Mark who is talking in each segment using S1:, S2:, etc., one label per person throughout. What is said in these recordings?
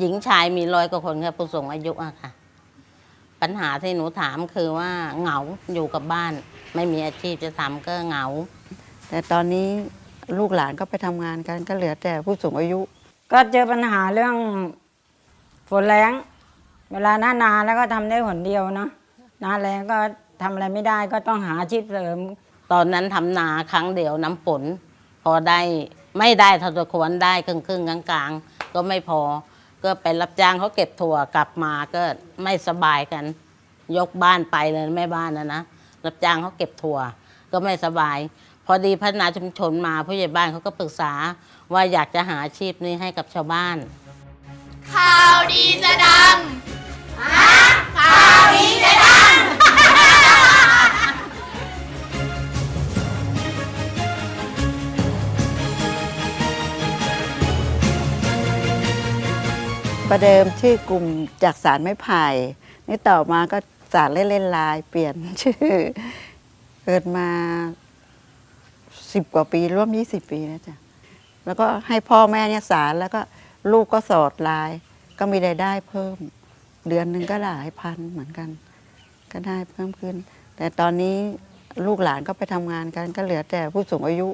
S1: หญิงชายมีร้อยกว่าคนค่ะผู้สูงอายุอะค่ะ ปัญหาที่หนูถามคือว่าเหงาอยู่กับบ้าน ไม่มีอาชีพจะทำก็เหงา
S2: แต่ตอนนี้ลูกหลานก็ไปทำงานกันก็เหลือแต่ผู้สูงอายุ
S3: ก็เจอปัญหาเรื่องฝนแรงเวลาหน้านาแล้วก็ทำได้หนเดียวเนาะหน้าแรงก็ทำอะไรไม่ได้ก็ต้องหาอาชีพเสริม
S1: ตอนนั้นทำนาครั้งเดียวน้ำฝนพอได้ไม่ได้เท่าที่ควรได้ครึ่งครึ่งๆกลางๆ ก็ไม่พอ ก็ไปรับจ้างเขาเก็บถั่วกลับมาก็ไม่สบายกัน ยกบ้านไปเลยแม่บ้านนะนะรับจ้างเขาเก็บถั่วก็ไม่สบาย พอดีพัฒนาชุมชนมาผู้ใหญ่บ้านเขาก็ปรึกษาว่าอยากจะหาอาชีพนี้ให้กับชาวบ้าน
S4: ข่าวดีจะดังข่าวดีจะดัง
S2: ประเดิมชื่อกลุ่มจากสารไม้ไผ่นี่ต่อมาก็สารเล่นเล่นลาย เปลี่ยนชื่อเกิดมาสิบกว่าปีร่วมยี่สิบปีแล้วจ้ะแล้วก็ให้พ่อแม่เนี่ยสารแล้วก็ลูกก็สอดลาย ก็มีรายได้เพิ่ม เดือนหนึ่งก็หลายพันเหมือนกัน ก็ได้เพิ่มขึ้น แต่ตอนนี้ลูกหลานก็ไปทำงานกันก็เหลือแต่ผู้สูงอายุ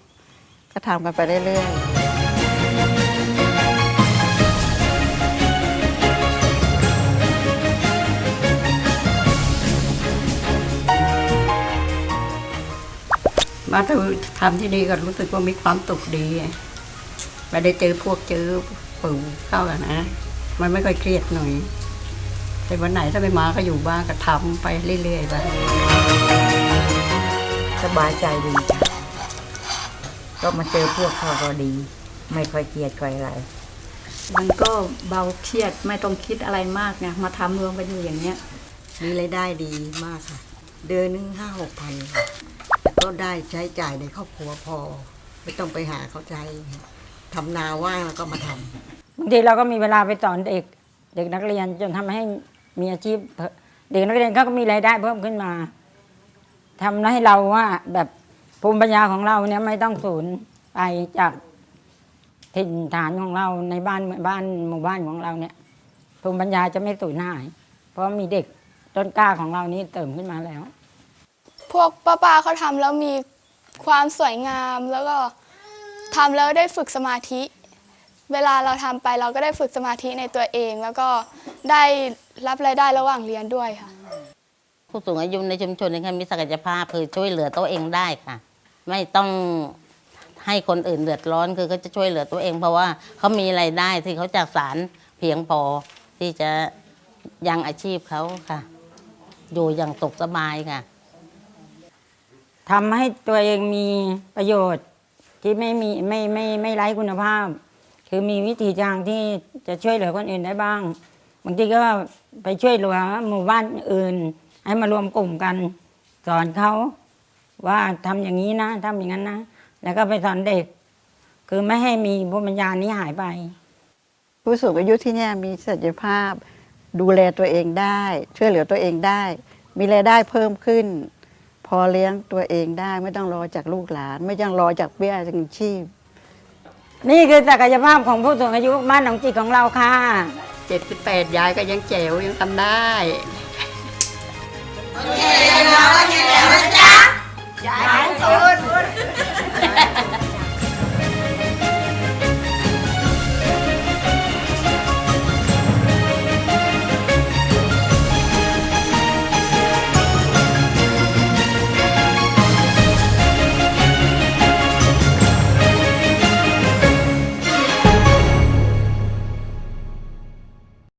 S2: ก็ทำกันไปเรื่อยๆ
S5: มาถึงทำที่นี่ก็รู้สึกว่ามีความสุขดีไม่ได้เจอพวกเจอปู่เข้ากันนะ มันไม่ค่อยเครียดหน่อย แต่วันไหนถ้าไม่มาก็อยู่บ้านก็ทำไปเรื่อยๆไป
S6: สบายใจดีจ้ะก็มาเจอพวกเขาก็ดี ไม่ค่อยเกลียดค่อยอะไร
S7: มันก็เบาเครียดไม่ต้องคิดอะไรมากไงมาทำรวมกันอยู่อย่างเนี้ย
S8: มีรายได้ดีมากค่ะ เดือนหนึงห้าหกพันค่ะแล้ว ก็ได้ใช้จ่ายในครอบครัวพอ ไม่ต้องไปหาเขาใจทำนาว่างแล้วก็มาทำ
S3: บางทีเราก็มีเวลาไปสอนเด็ก เด็กนักเรียนจนทำให้มีอาชีพเพิ่มเด็กนักเรียนเขาก็มีรายได้เพิ่มขึ้นมาทำให้เราว่าแบบภูมิปัญญาของเราเนี่ยไม่ต้องสูญไปจากถิ่นฐานของเราในบ้านบ้านหมู่บ้านของเราเนี่ยภูมิปัญญาจะไม่สูญหาย เพราะมีเด็กต้นกล้าของเรานี้เติมขึ้นมาแล้ว
S4: พวกป้าๆเขาทำแล้วมีความสวยงามแล้วก็ทำแล้วได้ฝึกสมาธิ เวลาเราทำไปเราก็ได้ฝึกสมาธิในตัวเอง แล้วก็ได้รับรายได้ระหว่างเรียนด้วยค่ะ
S1: ผู้สูงอายุในชุมชนนะคะมีศักยภาพคือช่วยเหลือตัวเองได้ค่ะ ไม่ต้องให้คนอื่นเดือดร้อนคือเขาจะช่วยเหลือตัวเอง เพราะว่าเขามีรายได้ที่เขาจากสารเพียงพอที่จะยังอาชีพเขาค่ะ อยู่อย่างตกสบายค่ะ
S3: ทำให้ตัวเองมีประโยชน์ที่ไม่มีไม่ไม่ไม่ไร้คุณภาพ คือมีวิธีทางที่จะช่วยเหลือคนอื่นได้บ้าง บางทีก็ไปช่วยเหลือหมู่บ้านอื่น ให้มารวมกลุ่มกันสอนเขาว่าทำอย่างนี้นะทำอย่างนั้นนะ แล้วก็ไปสอนเด็ก คือไม่ให้มีภูมิปัญญานี้หายไป
S2: ผู้สูงอายุที่นี่มีศักยภาพ ดูแลตัวเองได้ ช่วยเหลือตัวเองได้ มีรายได้เพิ่มขึ้น พอเลี้ยงตัวเองได้ไม่ต้องรอจากลูกหลาน ไม่ต้องรอจากเบี้ยยังชีพ
S3: นี่คือศักยภาพของผู้สูงอายุบ้านหนองจิกของเราค่ะ
S5: เจ็ดสิบแปดยายก็ยังแจ๋วยังทำได้